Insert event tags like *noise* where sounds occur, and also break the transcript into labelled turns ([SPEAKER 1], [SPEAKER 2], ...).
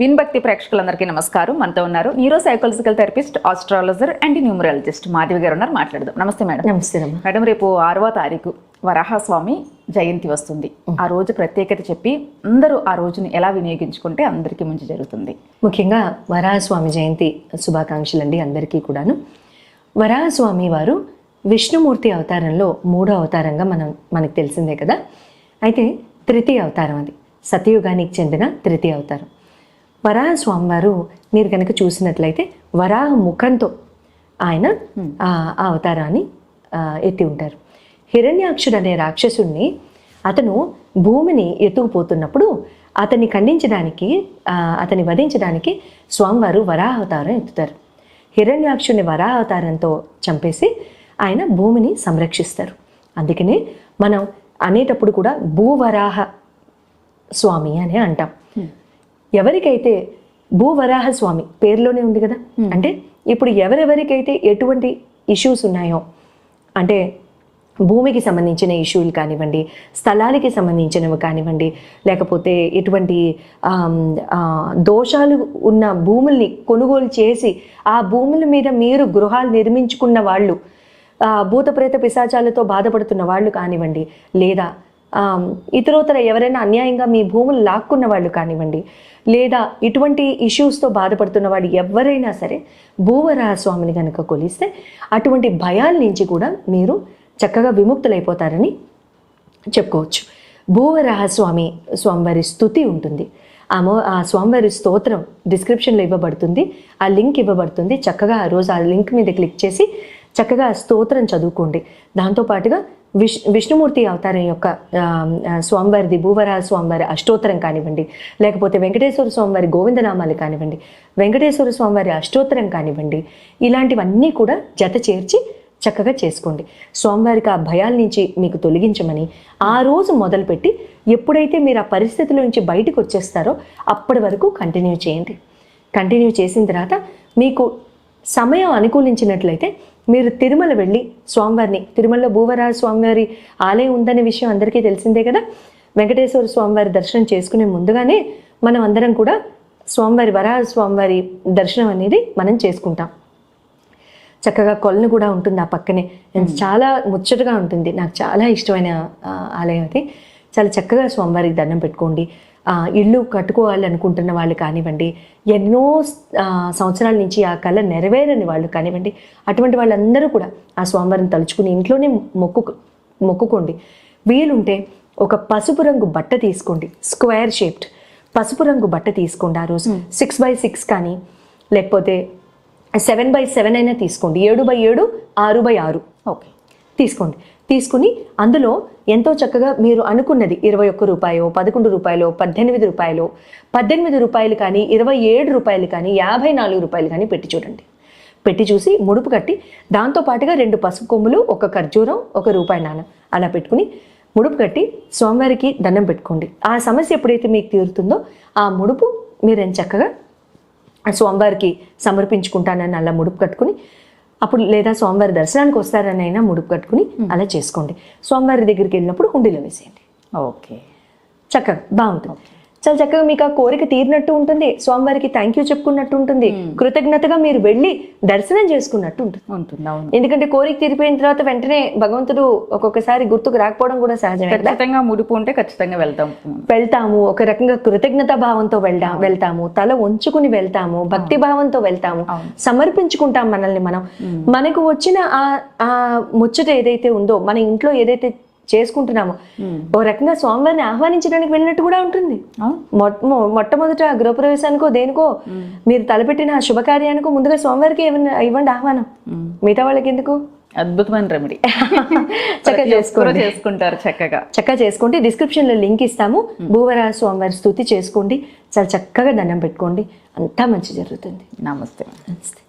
[SPEAKER 1] విన్భక్తి ప్రేక్షకులందరికీ నమస్కారం. మనతో ఉన్నారు neuro psychological therapist astrologer and numerologist Madhavi garu ఉన్నారు. మాట్లాడదాం. నమస్తే మేడం.
[SPEAKER 2] నమస్తే
[SPEAKER 1] మేడం రేపు ఆరవ తారీఖు వరాహస్వామి జయంతి వస్తుంది. ఆ రోజు ప్రత్యేకత చెప్పి అందరూ ఆ రోజుని ఎలా వినియోగించుకుంటే అందరికీ మంచి జరుగుతుంది?
[SPEAKER 2] ముఖ్యంగా వరాహస్వామి జయంతి శుభాకాంక్షలు అండి అందరికీ కూడాను. వరాహస్వామి వారు విష్ణుమూర్తి అవతారంలో మూడో అవతారంగా మనం మనకు తెలిసిందే కదా. అయితే తృతీయ అవతారం అది. సతయుగానికి చెందిన తృతీయ అవతారం. వరాహస్వామి వారు మీరు కనుక చూసినట్లయితే వరాహ ముఖంతో ఆయన ఆ అవతారాన్ని ఎత్తి ఉంటారు. హిరణ్యాక్షుడు అనే రాక్షసుణ్ణి అతను భూమిని ఎత్తుకుపోతున్నప్పుడు అతన్ని ఖండించడానికి అతన్ని వధించడానికి స్వామివారు వరాహ అవతారం ఎత్తుతారు. హిరణ్యాక్షుని వరాహ అవతారంతో చంపేసి ఆయన భూమిని సంరక్షిస్తారు. అందుకనే మనం అనేటప్పుడు కూడా భూవరాహ స్వామి అని అంటాం. ఎవరికైతే భూవరాహ స్వామి పేరులోనే ఉంది కదా? అంటే ఇప్పుడు ఎవరెవరికైతే ఎటువంటి ఇష్యూస్ ఉన్నాయో అంటే భూమికి సంబంధించిన ఇష్యూలు కానివ్వండి స్థలానికి సంబంధించినవి కానివ్వండి లేకపోతే ఎటువంటి దోషాలు ఉన్న భూముల్ని కొనుగోలు చేసి ఆ భూముల మీద మీరు గృహాలు నిర్మించుకున్న వాళ్ళు ఆ, భూత ప్రేత పిశాచాలతో బాధపడుతున్న వాళ్ళు కానివ్వండి లేదా ఇతరోతర ఎవరైనా అన్యాయంగా మీ భూములు లాక్కున్న వాళ్ళు కానివ్వండి లేదా ఇటువంటి ఇష్యూస్తో బాధపడుతున్న వాడు ఎవరైనా సరే భూవరాహస్వామిని కనుక కొలిస్తే అటువంటి భయాల నుంచి కూడా మీరు చక్కగా విముక్తులైపోతారని చెప్పుకోవచ్చు. భూవరాహస్వామి స్వామివారి స్థుతి ఉంటుంది. ఆ ఆ స్వామివారి స్తోత్రం డిస్క్రిప్షన్లో ఇవ్వబడుతుంది. ఆ లింక్ ఇవ్వబడుతుంది. చక్కగా ఆ రోజు ఆ లింక్ మీద క్లిక్ చేసి చక్కగా ఆ స్తోత్రం చదువుకోండి. దాంతోపాటుగా విష్ విష్ణుమూర్తి అవతారం యొక్క స్వామివారిది భూవరాల స్వామివారి అష్టోత్తరం కానివ్వండి లేకపోతే వెంకటేశ్వర స్వామివారి గోవిందనామాలు కానివ్వండి వెంకటేశ్వర స్వామివారి అష్టోత్తరం కానివ్వండి ఇలాంటివన్నీ కూడా జత చేర్చి చక్కగా చేసుకోండి. స్వామివారికి ఆ భయాల నుంచి మీకు తొలగించమని ఆ రోజు మొదలుపెట్టి ఎప్పుడైతే మీరు ఆ పరిస్థితుల నుంచి బయటకు వచ్చేస్తారో అప్పటి వరకు కంటిన్యూ చేయండి. కంటిన్యూ చేసిన తర్వాత మీకు సమయం అనుకూలించినట్లయితే మీరు తిరుమల వెళ్ళి స్వామివారిని తిరుమలలో భూవరాజ స్వామివారి ఆలయం ఉందనే విషయం అందరికీ తెలిసిందే కదా? వెంకటేశ్వర స్వామివారి దర్శనం చేసుకునే ముందుగానే మనం అందరం కూడా స్వామివారి వరాహ స్వామివారి దర్శనం అనేది మనం చేసుకుంటాం. చక్కగా కొలను కూడా ఉంటుంది ఆ పక్కనే. చాలా ముచ్చటగా ఉంటుంది. నాకు చాలా ఇష్టమైన ఆలయం అది. చాలా చక్కగా స్వామివారికి దండం పెట్టుకోండి. ఇల్లు కట్టుకోవాలి అనుకుంటున్న వాళ్ళు కానివ్వండి ఎన్నో సంవత్సరాల నుంచి ఆ కళ నెరవేరని వాళ్ళు కానివ్వండి అటువంటి వాళ్ళందరూ కూడా ఆ స్వామివారిని తలుచుకుని ఇంట్లోనే మొక్కు మొక్కుకోండి. వీలుంటే ఒక పసుపు రంగు బట్ట తీసుకోండి స్క్వేర్ షేప్డ్ పసుపు రంగు బట్ట తీసుకోండి ఆ రోజు. సిక్స్ బై సిక్స్ కానీ లేకపోతే సెవెన్ బై సెవెన్ అయినా తీసుకోండి ఏడు బై ఏడు ఆరు బై ఆరు.
[SPEAKER 1] ఓకే.
[SPEAKER 2] తీసుకోండి. తీసుకుని అందులో ఎంతో చక్కగా మీరు అనుకున్నది ఇరవై ఒక్క రూపాయలు పదకొండు రూపాయలు పద్దెనిమిది రూపాయలు పద్దెనిమిది రూపాయలు కానీ ఇరవై ఏడు రూపాయలు కానీ యాభై నాలుగు రూపాయలు కానీ పెట్టి చూడండి. పెట్టి చూసి ముడుపు కట్టి దాంతో పాటుగా రెండు పసుపు కొమ్ములు ఒక ఖర్జూరం ఒక రూపాయి నాణం అలా పెట్టుకుని ముడుపు కట్టి స్వామివారికి దండం పెట్టుకోండి. ఆ సమస్య ఎప్పుడైతే మీకు తీరుతుందో ఆ ముడుపు మీరు చక్కగా స్వామివారికి సమర్పించుకుంటానని అలా ముడుపు కట్టుకుని అప్పుడు లేదా స్వామివారి దర్శనానికి వస్తారని అయినా ముడుపు కట్టుకుని అలా చేసుకోండి. స్వామివారి దగ్గరికి వెళ్ళినప్పుడు హుండీలో వేసేయండి.
[SPEAKER 1] ఓకే.
[SPEAKER 2] చక్కగా బాగుంటుంది. చాలా చక్కగా మీకు ఆ కోరిక తీరినట్టు ఉంటుంది. స్వామివారికి థ్యాంక్ యూ చెప్పుకున్నట్టు ఉంటుంది. కృతజ్ఞతగా మీరు వెళ్ళి దర్శనం చేసుకున్నట్టు ఉంటుంది. ఎందుకంటే కోరిక తీరిపోయిన తర్వాత వెంటనే భగవంతుడు ఒక్కొక్కసారి గుర్తుకు రాకపోవడం కూడా సహజమే
[SPEAKER 1] ఖచ్చితంగా ముడిపు ఉంటే ఖచ్చితంగా వెళ్తాం.
[SPEAKER 2] వెళ్తాము. ఒక రకంగా కృతజ్ఞత భావంతో వెళ్దాం వెళ్తాము. తల ఉంచుకుని వెళ్తాము. భక్తి భావంతో వెళ్తాము. సమర్పించుకుంటాం మనల్ని మనం. మనకు వచ్చిన ఆ ఆ ముచ్చట ఏదైతే ఉందో మన ఇంట్లో ఏదైతే చేసుకుంటున్నామో. ఓ రకంగా స్వామివారిని ఆహ్వానించడానికి వెళ్ళినట్టు కూడా ఉంటుంది. మొట్టమొదట గృహప్రవేశానికో దేనికో మీరు తలపెట్టిన శుభకార్యానికో ముందుగా స్వామివారికి ఇవ్వండి ఇవ్వండి ఆహ్వానం. మిగతా వాళ్ళకి ఎందుకు?
[SPEAKER 1] అద్భుతమైన రెమెడీ *laughs*
[SPEAKER 2] చక్కగా చేసుకోండి.
[SPEAKER 1] చేసుకుంటారు చక్కగా.
[SPEAKER 2] చక్కగా చేసుకోండి. డిస్క్రిప్షన్లో లింక్ ఇస్తాము. భూవరాజ స్వామివారి స్థుతి చేసుకోండి. చాలా చక్కగా దండం పెట్టుకోండి. అంతా మంచి జరుగుతుంది.
[SPEAKER 1] నమస్తే.
[SPEAKER 2] నమస్తే.